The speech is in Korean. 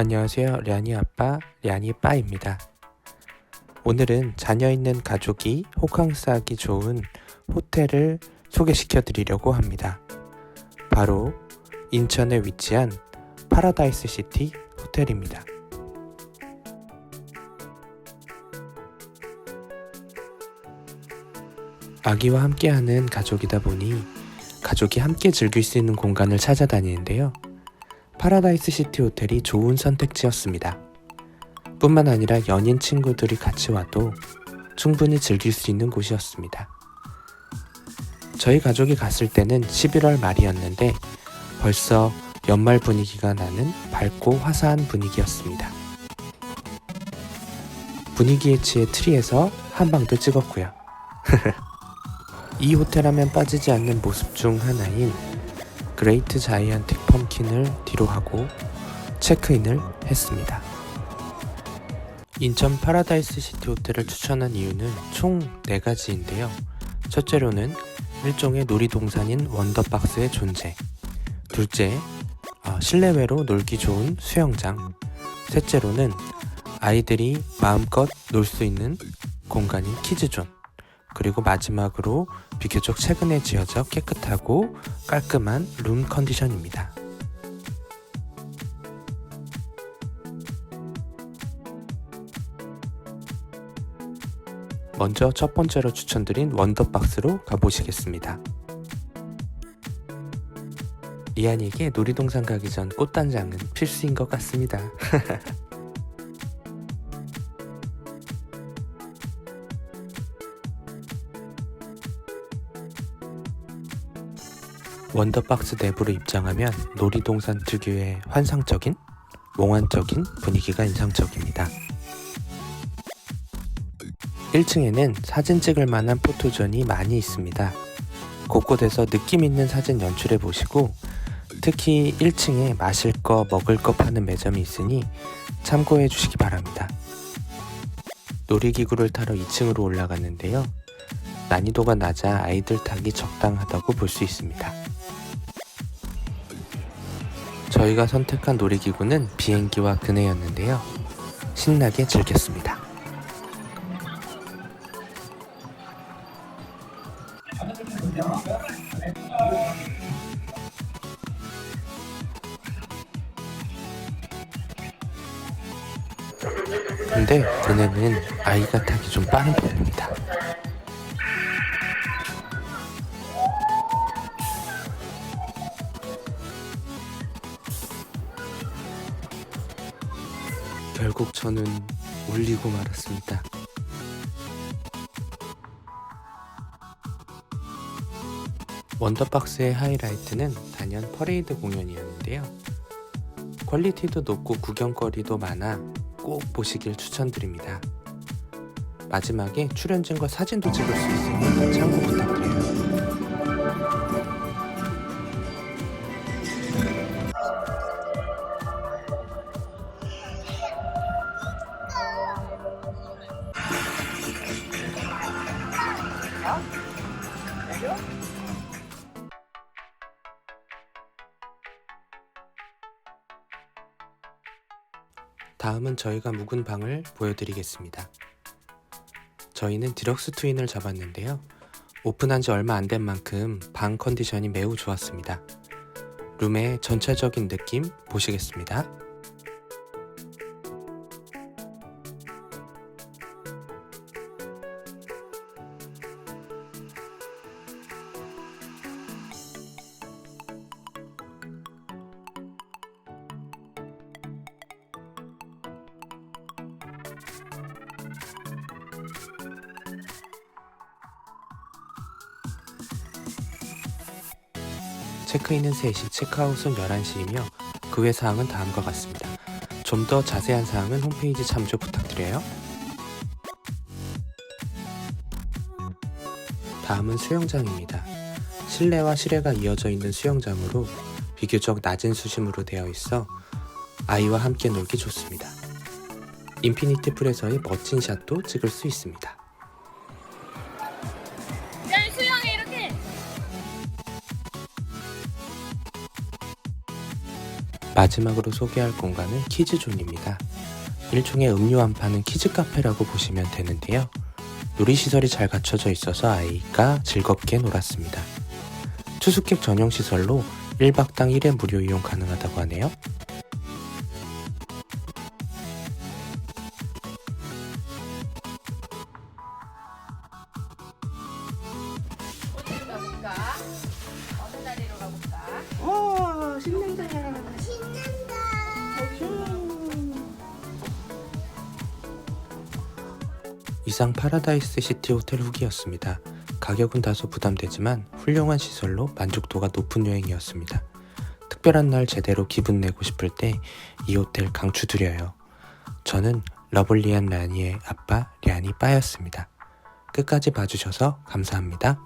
안녕하세요. 랴니 아빠, 랴니 빠입니다. 오늘은 자녀 있는 가족이 호캉스하기 좋은 호텔을 소개시켜 드리려고 합니다. 바로 인천에 위치한 파라다이스 시티 호텔입니다. 아기와 함께하는 가족이다 보니 가족이 함께 즐길 수 있는 공간을 찾아다니는데요. 파라다이스 시티 호텔이 좋은 선택지였습니다. 뿐만 아니라 연인 친구들이 같이 와도 충분히 즐길 수 있는 곳이었습니다. 저희 가족이 갔을 때는 11월 말이었는데 벌써 연말 분위기가 나는 밝고 화사한 분위기였습니다. 분위기에 취해 트리에서 한 방도 찍었고요. 이 호텔 하면 빠지지 않는 모습 중 하나인 그레이트 자이언틱 펌킨을 뒤로 하고 체크인을 했습니다. 인천 파라다이스 시티 호텔을 추천한 이유는 총 4가지인데요. 첫째로는 일종의 놀이동산인 원더박스의 존재. 둘째, 어, 실내외로 놀기 좋은 수영장. 셋째로는 아이들이 마음껏 놀 수 있는 공간인 키즈존. 그리고 마지막으로 비교적 최근에 지어져 깨끗하고 깔끔한 룸 컨디션입니다. 먼저 첫 번째로 추천드린 원더박스로 가보시겠습니다. 이한이에게 놀이동산 가기 전 꽃단장은 필수인 것 같습니다. 원더박스 내부로 입장하면 놀이동산 특유의 환상적인, 몽환적인 분위기가 인상적입니다. 1층에는 사진 찍을 만한 포토존이 많이 있습니다. 곳곳에서 느낌 있는 사진 연출해 보시고 특히 1층에 마실 거, 먹을 거 파는 매점이 있으니 참고해 주시기 바랍니다. 놀이기구를 타러 2층으로 올라갔는데요. 난이도가 낮아 아이들 타기 적당하다고 볼 수 있습니다. 저희가 선택한 놀이기구는 비행기와 그네였는데요. 신나게 즐겼습니다. 근데 그네는 아이가 타기 좀 빠른 편입니다. 결국 저는 울리고 말았습니다. 원더박스의 하이라이트는 단연 퍼레이드 공연이었는데요. 퀄리티도 높고 구경거리도 많아 꼭 보시길 추천드립니다. 마지막에 출연진과 사진도 찍을 수 있으니 참고 부탁드려요. 다음은 저희가 묵은 방을 보여드리겠습니다. 저희는 디럭스 트윈을 잡았는데요. 오픈한 지 얼마 안 된 만큼 방 컨디션이 매우 좋았습니다. 룸의 전체적인 느낌 보시겠습니다. 체크인은 3시, 체크아웃은 11시이며 그 외 사항은 다음과 같습니다. 좀 더 자세한 사항은 홈페이지 참조 부탁드려요. 다음은 수영장입니다. 실내와 실외가 이어져 있는 수영장으로 비교적 낮은 수심으로 되어 있어 아이와 함께 놀기 좋습니다. 인피니티 풀에서의 멋진 샷도 찍을 수 있습니다. 마지막으로 소개할 공간은 키즈존입니다. 일종의 음료 안 파는 키즈 카페라고 보시면 되는데요. 놀이시설이 잘 갖춰져 있어서 아이가 즐겁게 놀았습니다. 투숙객 전용 시설로 1박당 1회 무료 이용 가능하다고 하네요. 이상 파라다이스 시티 호텔 후기였습니다. 가격은 다소 부담되지만 훌륭한 시설로 만족도가 높은 여행이었습니다. 특별한 날 제대로 기분 내고 싶을 때 이 호텔 강추드려요. 저는 러블리한 라니의 아빠 ля니 빠였습니다. 끝까지 봐주셔서 감사합니다.